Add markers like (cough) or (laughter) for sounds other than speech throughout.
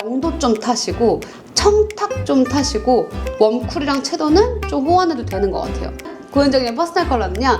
명도 좀 타시고 청탁 좀 타시고 웜쿨이랑 채도는 좀 호환해도 되는 것 같아요. 고현정님 퍼스널 컬러는요.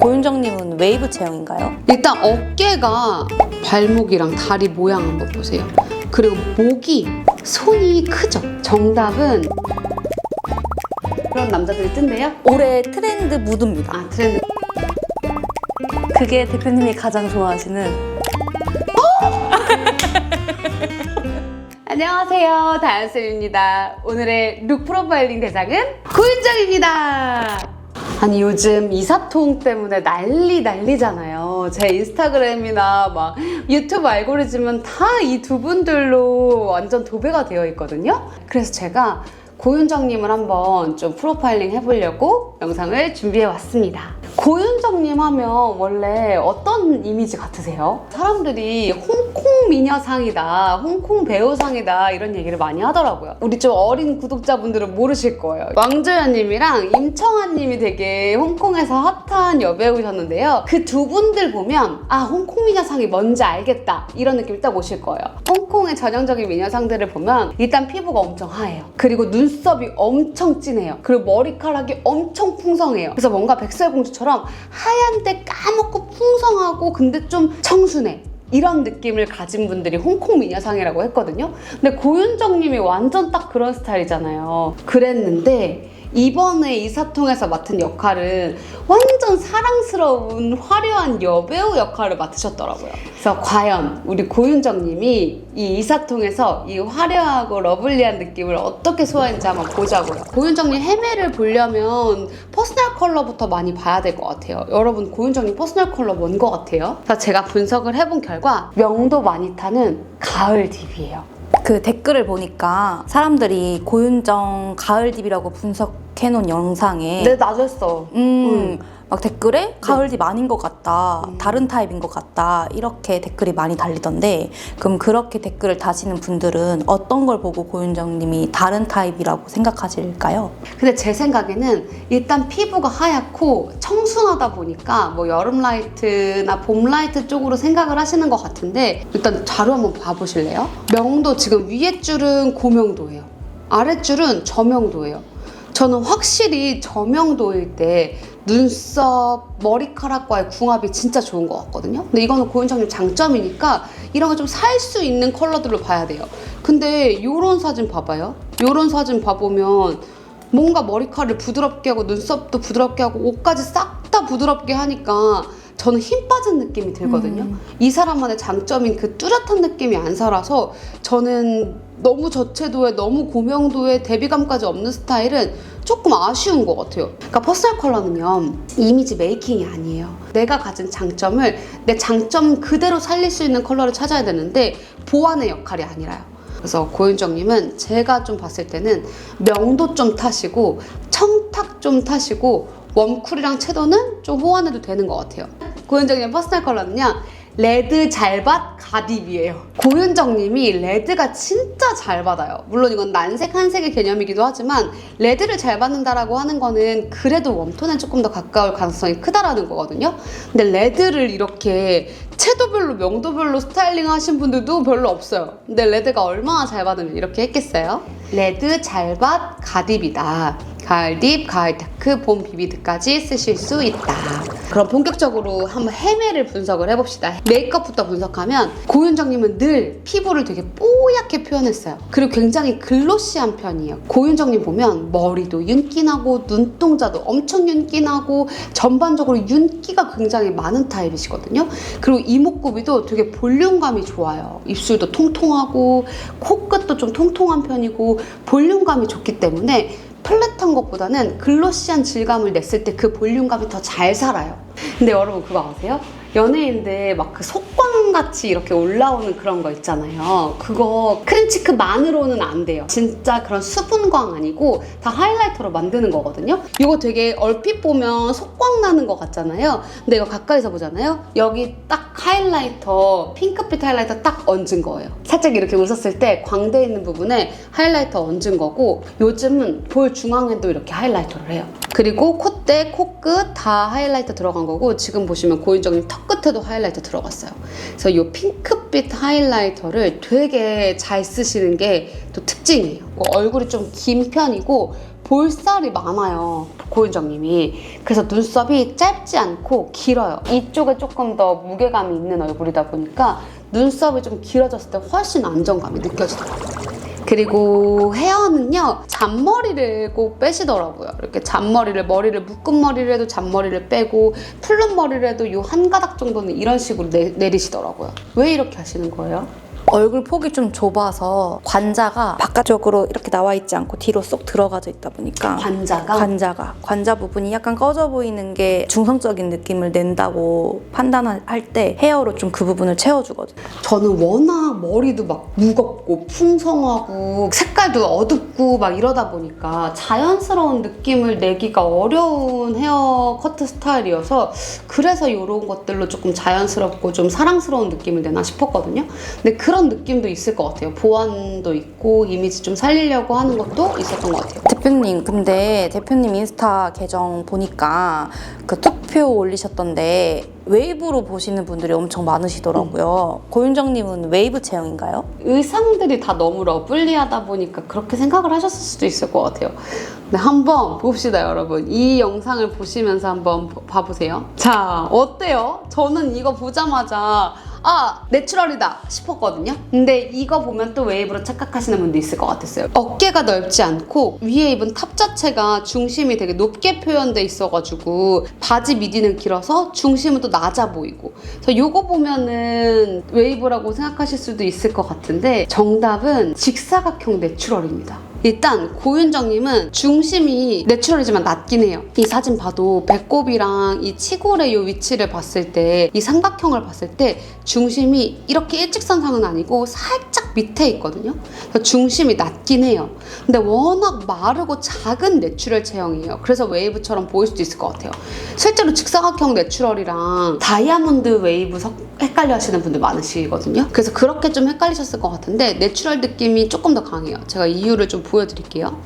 고윤정님은 웨이브 체형인가요? 일단 어깨가 발목이랑 다리 모양 한번 보세요. 그리고 목이 손이 크죠. 정답은 그런 남자들이 뜬대요. 올해 트렌드 무드입니다. 아 트렌드. 그게 대표님이 가장 좋아하시는 안녕하세요. 다현쌤입니다. 오늘의 룩 프로파일링 대상은 고윤정입니다. 아니 요즘 이사통 때문에 난리 난리잖아요. 제 인스타그램이나 막 유튜브 알고리즘은 다 이 두 분들로 완전 도배가 되어 있거든요. 그래서 제가 고윤정님을 한번 좀 프로파일링 해보려고 영상을 준비해 왔습니다. 고윤정님 하면 원래 어떤 이미지 같으세요? 사람들이 홍콩 미녀상이다, 홍콩 배우상이다 이런 얘기를 많이 하더라고요. 우리 좀 어린 구독자분들은 모르실 거예요. 왕조연님이랑 임청아님이 되게 홍콩에서 핫한 여배우셨는데요. 그 두 분들 보면 아 홍콩 미녀상이 뭔지 알겠다 이런 느낌이 딱 오실 거예요. 홍콩의 전형적인 미녀상들을 보면 일단 피부가 엄청 하얘요. 그리고 눈썹이 엄청 진해요. 그리고 머리카락이 엄청 풍성해요. 그래서 뭔가 백설공주처럼 하얀데 까맣고 풍성하고 근데 좀 청순해. 이런 느낌을 가진 분들이 홍콩 미녀상이라고 했거든요. 근데 고윤정님이 완전 딱 그런 스타일이잖아요. 그랬는데 이번에 이 사통에서 맡은 역할은 완전 사랑스러운 화려한 여배우 역할을 맡으셨더라고요. 그래서 과연 우리 고윤정님이 이 이사통에서 이 화려하고 러블리한 느낌을 어떻게 소화했는지 한번 보자고요. 고윤정님 헤매를 보려면 퍼스널 컬러부터 많이 봐야 될 것 같아요. 여러분 고윤정님 퍼스널 컬러 뭔 것 같아요? 자, 제가 분석을 해본 결과 명도 많이 타는 가을 딥이에요. 그 댓글을 보니까 사람들이 고윤정 가을 딥이라고 분석해놓은 영상에 네, 나도 했어. 음, 막 댓글에 가을 딥 아닌 것 같다, 음. 다른 타입인 것 같다 이렇게 댓글이 많이 달리던데 그럼 그렇게 댓글을 다시는 분들은 어떤 걸 보고 고윤정님이 다른 타입이라고 생각하실까요? 근데 제 생각에는 일단 피부가 하얗고 청순하다 보니까 뭐 여름 라이트나 봄 라이트 쪽으로 생각을 하시는 것 같은데 일단 자료 한번 봐보실래요? 명도 지금 위에 줄은 고명도예요. 아랫줄은 저명도예요. 저는 확실히 저명도일 때 눈썹, 머리카락과의 궁합이 진짜 좋은 것 같거든요. 근데 이거는 고윤정님 장점이니까 이런 거 좀 살 수 있는 컬러들로 봐야 돼요. 근데 이런 사진 봐봐요. 이런 사진 봐보면 뭔가 머리카락을 부드럽게 하고 눈썹도 부드럽게 하고 옷까지 싹 다 부드럽게 하니까 저는 힘 빠진 느낌이 들거든요. 음. 이 사람만의 장점인 그 뚜렷한 느낌이 안 살아서 저는 너무 저채도에 너무 고명도에 대비감까지 없는 스타일은 조금 아쉬운 것 같아요. 그러니까 퍼스널 컬러는요 이미지 메이킹이 아니에요. 내가 가진 장점을 내 장점 그대로 살릴 수 있는 컬러를 찾아야 되는데 보완의 역할이 아니라요. 그래서 고윤정님은 제가 좀 봤을 때는 명도 좀 타시고 청탁 좀 타시고 웜쿨이랑 채도는 좀 호환해도 되는 것 같아요. 고윤정님 퍼스널 컬러는요. 레드 잘받 가딥이에요. 고윤정님이 레드가 진짜 잘 받아요. 물론 이건 난색 한색의 개념이기도 하지만 레드를 잘 받는다라고 하는 거는 그래도 웜톤에 조금 더 가까울 가능성이 크다라는 거거든요. 근데 레드를 이렇게 채도별로 명도별로 스타일링 하신 분들도 별로 없어요. 근데 레드가 얼마나 잘 받으면 이렇게 했겠어요? 레드 잘받 가딥이다. 가을 딥, 가을 다크, 봄 비비드까지 쓰실 수 있다. 그럼 본격적으로 한번 헤매를 분석을 해봅시다. 메이크업부터 분석하면 고윤정님은 늘 피부를 되게 뽀얗게 표현했어요. 그리고 굉장히 글로시한 편이에요. 고윤정님 보면 머리도 윤기나고 눈동자도 엄청 윤기나고 전반적으로 윤기가 굉장히 많은 타입이시거든요. 그리고 이목구비도 되게 볼륨감이 좋아요. 입술도 통통하고 코끝도 좀 통통한 편이고 볼륨감이 좋기 때문에 플랫한 것보다는 글로시한 질감을 냈을 때 그 볼륨감이 더 잘 살아요. 근데 여러분 그거 아세요? 연예인들 막그 속광 같이 이렇게 올라오는 그런 거 있잖아요. 그거 크림치크만으로는 안 돼요. 진짜 그런 수분광 아니고 다 하이라이터로 만드는 거거든요. 이거 되게 얼핏 보면 속광 나는 것 같잖아요. 근데 이거 가까이서 보잖아요. 여기 딱 하이라이터, 핑크빛 하이라이터 딱 얹은 거예요. 살짝 이렇게 웃었을 때 광대 있는 부분에 하이라이터 얹은 거고 요즘은 볼 중앙에도 이렇게 하이라이터를 해요. 그리고 콧대, 코끝 다 하이라이터 들어간 거고 지금 보시면 고윤정님 턱턱 끝에도 하이라이터 들어갔어요. 그래서 이 핑크빛 하이라이터를 되게 잘 쓰시는 게 또 특징이에요. 뭐 얼굴이 좀 긴 편이고 볼살이 많아요. 고윤정님이. 그래서 눈썹이 짧지 않고 길어요. 이쪽에 조금 더 무게감이 있는 얼굴이다 보니까 눈썹이 좀 길어졌을 때 훨씬 안정감이 느껴지더라고요. 그리고 헤어는요 잔머리를 꼭 빼시더라고요. 이렇게 잔머리를 머리를 묶은 머리를 해도 잔머리를 빼고 풀른 머리를 해도 요한 가닥 정도는 이런 식으로 내, 내리시더라고요. 왜 이렇게 하시는 거예요? 얼굴 폭이 좀 좁아서 관자가 바깥쪽으로 이렇게 나와 있지 않고 뒤로 쏙 들어가져 있다 보니까 관자가 관자가 관자 부분이 약간 꺼져 보이는 게 중성적인 느낌을 낸다고 판단할 때 헤어로 좀 그 부분을 채워주거든요. 저는 워낙 머리도 막 무겁고 풍성하고 색깔도 어둡고 막 이러다 보니까 자연스러운 느낌을 내기가 어려운 헤어 커트 스타일이어서 그래서 이런 것들로 조금 자연스럽고 좀 사랑스러운 느낌을 내나 싶었거든요. 근데 그런 느낌도 있을 것 같아요. 보완도 있고 이미지 좀 살리려고 하는 것도 있었던 것 같아요. 대표님, 근데 대표님 인스타 계정 보니까 그 투표 올리셨던데 웨이브로 보시는 분들이 엄청 많으시더라고요. 고윤정님은 웨이브 체형인가요? 의상들이 다 너무 러블리하다 보니까 그렇게 생각을 하셨을 수도 있을 것 같아요. 네, 한번 봅시다, 여러분. 이 영상을 보시면서 한번 보- 봐보세요. 자, 어때요? 저는 이거 보자마자 아, 내추럴이다 싶었거든요. 근데 이거 보면 또 웨이브로 착각하시는 분도 있을 것 같았어요. 어깨가 넓지 않고 위에 입은 탑 자체가 중심이 되게 높게 표현돼 있어가지고 바지 미디는 길어서 중심은 또 낮아 보이고. 그래서 요거 보면은 웨이브라고 생각하실 수도 있을 것 같은데 정답은 직사각형 내추럴입니다. 일단 고윤정님은 중심이 내추럴이지만 낮긴 해요. 이 사진 봐도 배꼽이랑 이 치골의 이 위치를 봤을 때 이 삼각형을 봤을 때 중심이 이렇게 일직선상은 아니고 살짝 밑에 있거든요. 중심이 낮긴 해요. 근데 워낙 마르고 작은 내추럴 체형이에요. 그래서 웨이브처럼 보일 수도 있을 것 같아요. 실제로 직사각형 내추럴이랑 다이아몬드 웨이브 섞 헷갈려 하시는 분들 많으시거든요. 그래서 그렇게 좀 헷갈리셨을 것 같은데 내추럴 느낌이 조금 더 강해요. 제가 이유를 좀 보여드릴게요.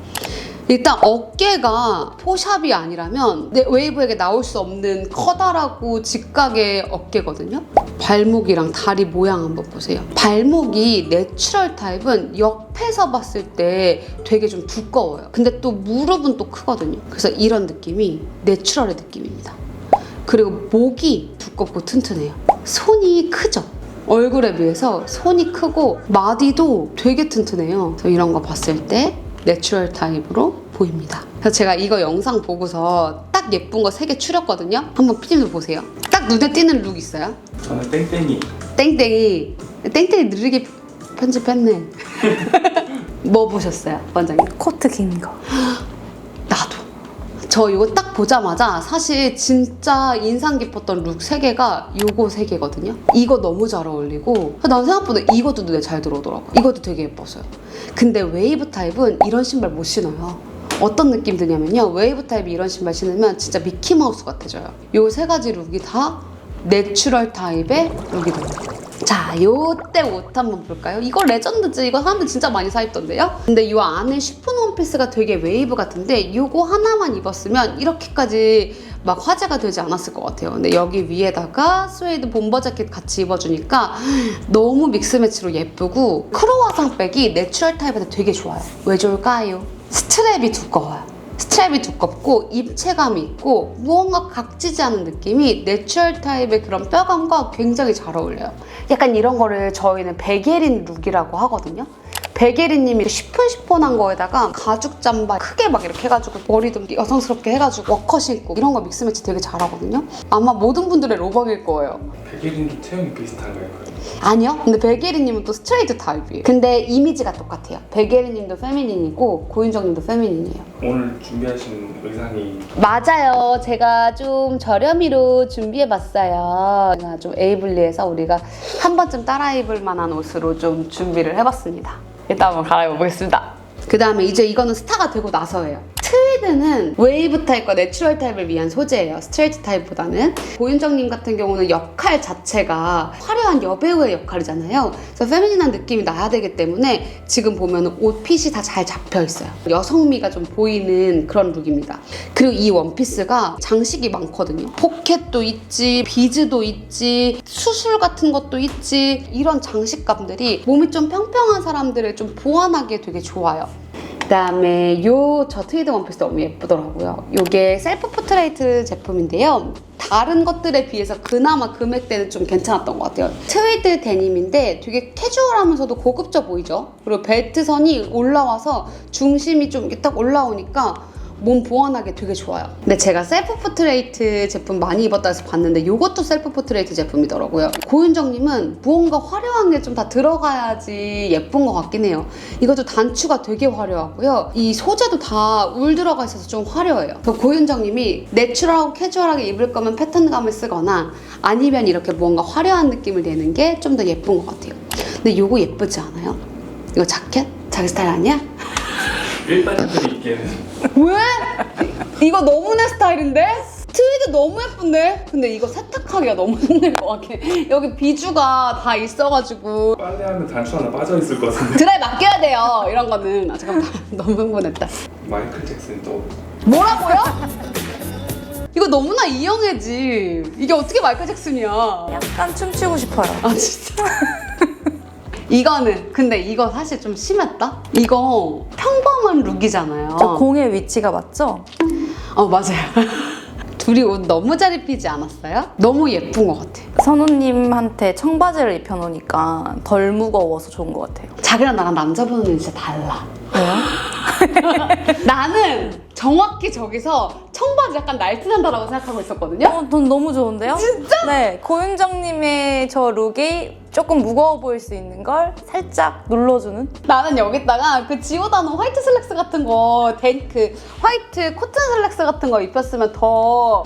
일단 어깨가 포샵이 아니라면 내 웨이브에게 나올 수 없는 커다랗고 직각의 어깨거든요. 발목이랑 다리 모양 한번 보세요. 발목이 내추럴 타입은 옆에서 봤을 때 되게 좀 두꺼워요. 근데 또 무릎은 또 크거든요. 그래서 이런 느낌이 내추럴의 느낌입니다. 그리고 목이 두껍고 튼튼해요. 손이 크죠? 얼굴에 비해서 손이 크고 마디도 되게 튼튼해요. 그래서 이런 거 봤을 때 내추럴 타입으로 보입니다. 그래서 제가 이거 영상 보고서 딱 예쁜 거 세 개 추렸거든요. 한번 피디님도 보세요. 딱 눈에 띄는 룩 있어요? 저는 땡땡이 땡땡이 땡땡이 느리게 편집했네. (laughs) 뭐 보셨어요, 원장님? 코트 긴 거. (gasps) 저 이거 딱 보자마자 사실 진짜 인상 깊었던 룩세 개가 요거 세 개거든요. 이거 너무 잘 어울리고 난 생각보다 이것도 눈에 잘 들어오더라고. 이것도 되게 예뻤어요. 근데 웨이브 타입은 이런 신발 못 신어요. 어떤 느낌 드냐면요. 웨이브 타입이 이런 신발 신으면 진짜 미키마우스 같아져요. 요 세 가지 룩이 다 내추럴 타입의 룩이더라고요. 자, 요때 옷 한번 볼까요? 이거 레전드지. 이거 사람들 진짜 많이 사 입던데요? 근데 요 안에 쉬폰 원피스가 되게 웨이브 같은데 요거 하나만 입었으면 이렇게까지 막 화제가 되지 않았을 것 같아요. 근데 여기 위에다가 스웨이드 bomber 자켓 같이 입어주니까 너무 믹스매치로 예쁘고 크로와상 백이 내추럴 타입한테 되게 좋아요. 왜 좋을까요? 스트랩이 두꺼워요. 스트랩이 두껍고 입체감이 있고 무언가 각지지 않은 느낌이 내추럴 타입의 그런 뼈감과 굉장히 잘 어울려요. 약간 이런 거를 저희는 베게린 룩이라고 하거든요. 베게리님이 시폰시폰한 거에다가 가죽 잠바 크게 막 이렇게 해가지고 머리도 여성스럽게 해가지고 워커 입고 이런 거 믹스매치 되게 잘하거든요. 아마 모든 분들의 로망일 거예요. 백예린도 체형이 비슷한가요? 아니요. 근데 베게리님은 또 스트레이트 타입이에요. 근데 이미지가 똑같아요. 베게리님도 페미닌이고 고윤정님도 페미닌이에요. 오늘 준비하신 의상이 맞아요. 제가 좀 저렴이로 준비해봤어요. 제가 좀 에이블리에서 우리가 한 번쯤 따라 입을 만한 옷으로 좀 준비를 해봤습니다. 일단 한번 갈아입어보겠습니다. 그 다음에 이제 이거는 스타가 되고 나서예요. 트위드는 웨이브 타입과 내추럴 타입을 위한 소재예요. 스트레이트 타입보다는. 고윤정님 같은 경우는 역할 자체가 화려한 여배우의 역할이잖아요. 그래서 페미닌한 느낌이 나야 되기 때문에 지금 보면 옷핏이 다 잘 잡혀 있어요. 여성미가 좀 보이는 그런 룩입니다. 그리고 이 원피스가 장식이 많거든요. 포켓도 있지, 비즈도 있지, 수술 같은 것도 있지, 이런 장식감들이 몸이 좀 평평한 사람들을 좀 보완하기에 되게 좋아요. 그다음에 요 저 트위드 원피스 너무 예쁘더라고요. 요게 셀프 포트레이트 제품인데요. 다른 것들에 비해서 그나마 금액대는 좀 괜찮았던 것 같아요. 트위드 데님인데 되게 캐주얼하면서도 고급져 보이죠? 그리고 벨트선이 올라와서 중심이 좀 이렇게 딱 올라오니까 몸 보완하기 되게 좋아요. 근데 제가 셀프 포트레이트 제품 많이 입었다 해서 봤는데 이것도 셀프 포트레이트 제품이더라고요. 고윤정님은 무언가 화려한 게 좀 다 들어가야지 예쁜 것 같긴 해요. 이것도 단추가 되게 화려하고요. 이 소재도 다 울 들어가 있어서 좀 화려해요. 그 고윤정님이 내추럴하고 캐주얼하게 입을 거면 패턴감을 쓰거나 아니면 이렇게 무언가 화려한 느낌을 내는 게 좀 더 예쁜 것 같아요. 근데 이거 예쁘지 않아요? 이거 자켓? 자기 스타일 아니야? 일반인들이 입기에는 왜? 이거 너무 내 스타일인데? 트위드 너무 예쁜데? 근데 이거 세탁하기가 너무 (laughs) 힘들 것 같아. 여기 비주가 다 있어가지고 빨래하면 단추 하나 빠져 있을 것 같은데 드라이 맡겨야 돼요. 이런 거는. 아 잠깐만 (laughs) 너무 흥분했다. 마이클 잭슨 또 뭐라고요? 이거 너무나 이영애지. 이게 어떻게 마이클 잭슨이야? 약간 춤추고 싶어요. 아 진짜? 이거는 근데 이거 사실 좀 심했다? 이거 평범한 룩이잖아요. 저 공의 위치가 맞죠? 어 맞아요. (laughs) 둘이 옷 너무 잘 입히지 않았어요? 너무 예쁜 것 같아. 선우님한테 청바지를 입혀놓으니까 덜 무거워서 좋은 것 같아요. 자기랑 나랑 남자 보는 눈이 진짜 달라. 왜요? (laughs) 나는 정확히 저기서 청바지 약간 날씬한다라고 생각하고 있었거든요. 어, 전 너무 좋은데요? 진짜? 네, 고윤정님의 저 룩이 조금 무거워 보일 수 있는 걸 살짝 눌러주는? 나는 여기다가 그 지오다노 화이트 슬랙스 같은 거, 댄, 그 화이트 코튼 슬랙스 같은 거 입혔으면 더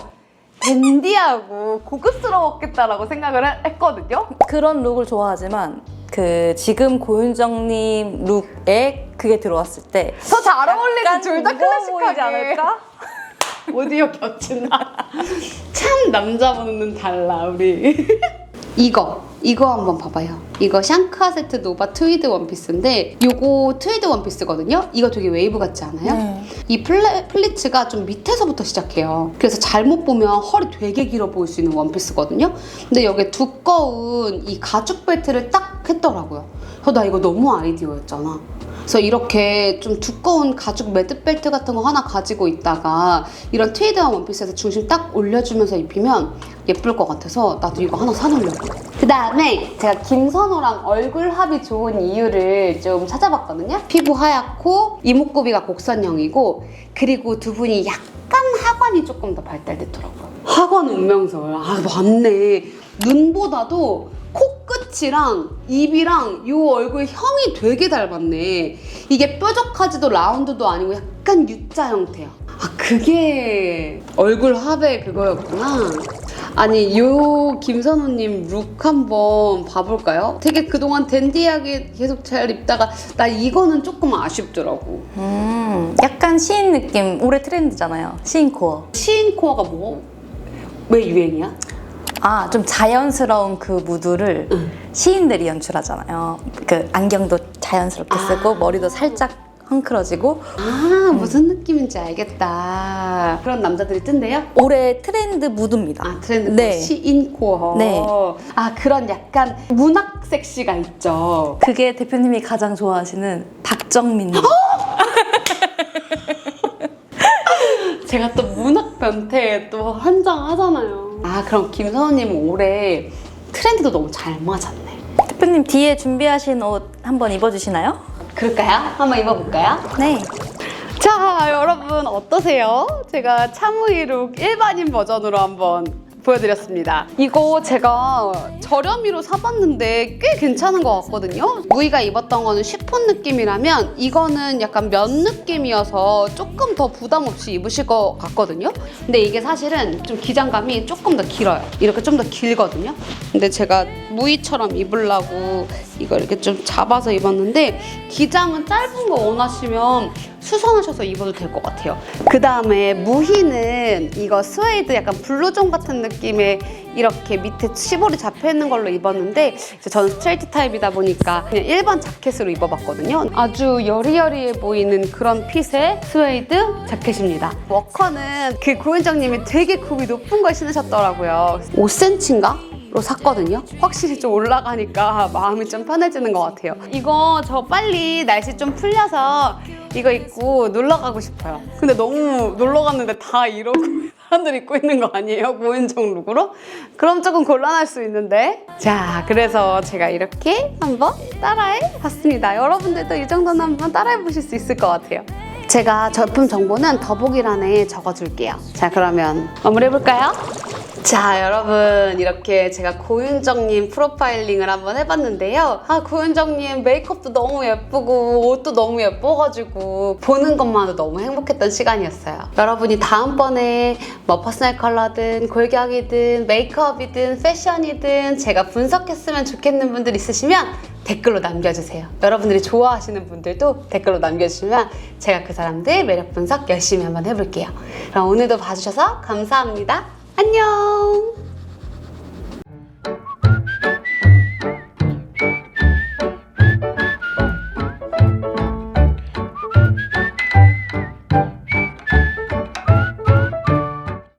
댄디하고 고급스러웠겠다라고 생각을 해- 했거든요. 그런 룩을 좋아하지만 그 지금 고윤정님 룩에 그게 들어왔을 때 더 잘 어울리지 둘 다 무거워 보이지 클래식하게 않을까? (laughs) 오디오 겹친다. (laughs) 참 남자 보는 눈 달라 우리. (laughs) 이거 이거 한번 봐봐요. 이거 샹카 세트 노바 트위드 원피스인데 이거 트위드 원피스거든요. 이거 되게 웨이브 같지 않아요? 네. 이 플레, 플리츠가 좀 밑에서부터 시작해요. 그래서 잘못 보면 허리 되게 길어 보일 수 있는 원피스거든요. 근데 여기 두꺼운 이 가죽 벨트를 딱 했더라고요. 그래서 나 이거 너무 아이디어였잖아. 그래서 이렇게 좀 두꺼운 가죽 매듭 벨트 같은 거 하나 가지고 있다가 이런 트위드한 원피스에서 중심 딱 올려주면서 입히면 예쁠 것 같아서 나도 이거 하나 사놓으려고. 그 다음에 제가 김선호랑 얼굴 합이 좋은 이유를 좀 찾아봤거든요. 피부 하얗고 이목구비가 곡선형이고 그리고 두 분이 약간 하관이 조금 더 발달됐더라고요. 하관 운명설. 아 맞네. 눈보다도 코끝 이랑 입이랑 이 얼굴 형이 되게 닮았네. 이게 뾰족하지도 라운드도 아니고 약간 U자 형태야. 아 그게 얼굴 합의 그거였구나. 아니 요 김선호님 룩 한번 봐볼까요? 되게 그동안 댄디하게 계속 잘 입다가 나 이거는 조금 아쉽더라고. 음, 약간 시인 느낌 올해 트렌드잖아요. 시인 코어. 시인 코어가 뭐? 왜 유행이야? 아, 좀 자연스러운 그 무드를 시인들이 연출하잖아요. 그 안경도 자연스럽게 쓰고 머리도 살짝 헝클어지고 아 무슨 느낌인지 알겠다. 그런 남자들이 뜬대요? 올해 트렌드 무드입니다. 아 트렌드 네. 시인 코어. 네. 아 그런 약간 문학 섹시가 있죠. 그게 대표님이 가장 좋아하시는 박정민. (laughs) 제가 또 문학 변태 또 한장 하잖아요. 아 그럼 김선호님 올해 트렌드도 너무 잘 맞았네. 대표님 뒤에 준비하신 옷 한번 입어주시나요? 그럴까요? 한번 입어볼까요? 네. 자 여러분 어떠세요? 제가 차무이룩 일반인 버전으로 한번 보여드렸습니다. 이거 제가 저렴이로 사봤는데 꽤 괜찮은 것 같거든요. 무이가 입었던 거는 쉬폰 느낌이라면 이거는 약간 면 느낌이어서 조금 더 부담 없이 입으실 것 같거든요. 근데 이게 사실은 좀 기장감이 조금 더 길어요. 이렇게 좀 더 길거든요. 근데 제가 무이처럼 입으려고 이거 이렇게 좀 잡아서 입었는데 기장은 짧은 거 원하시면 수선하셔서 입어도 될 것 같아요. 그 다음에 무희는 이거 스웨이드 약간 블루존 같은 느낌의 이렇게 밑에 시볼이 잡혀 있는 걸로 입었는데 저는 스트레이트 타입이다 보니까 그냥 일반 자켓으로 입어봤거든요. 아주 여리여리해 보이는 그런 핏의 스웨이드 자켓입니다. 워커는 그 고현정님이 되게 굽이 높은 걸 신으셨더라고요. 5cm인가? 로 샀거든요. 확실히 좀 올라가니까 마음이 좀 편해지는 것 같아요. 이거 저 빨리 날씨 좀 풀려서 이거 입고 놀러 가고 싶어요. 근데 너무 놀러 갔는데 다 이러고 (laughs) 사람들 입고 있는 거 아니에요? 고현정 룩으로? 그럼 조금 곤란할 수 있는데. 자, 그래서 제가 이렇게 한번 따라해 봤습니다. 여러분들도 이 정도는 한번 따라해 보실 수 있을 것 같아요. 제가 제품 정보는 더보기란에 적어줄게요. 자, 그러면 마무리해볼까요? 자, 여러분 이렇게 제가 고윤정님 프로파일링을 한번 해봤는데요. 아, 고윤정님 메이크업도 너무 예쁘고 옷도 너무 예뻐가지고 보는 것만도 너무 행복했던 시간이었어요. 여러분이 다음번에 뭐 퍼스널 컬러든 골격이든 메이크업이든 패션이든 제가 분석했으면 좋겠는 분들 있으시면 댓글로 남겨주세요. 여러분들이 좋아하시는 분들도 댓글로 남겨주시면 제가 그 사람들 매력 분석 열심히 한번 해볼게요. 그럼 오늘도 봐주셔서 감사합니다. 안녕!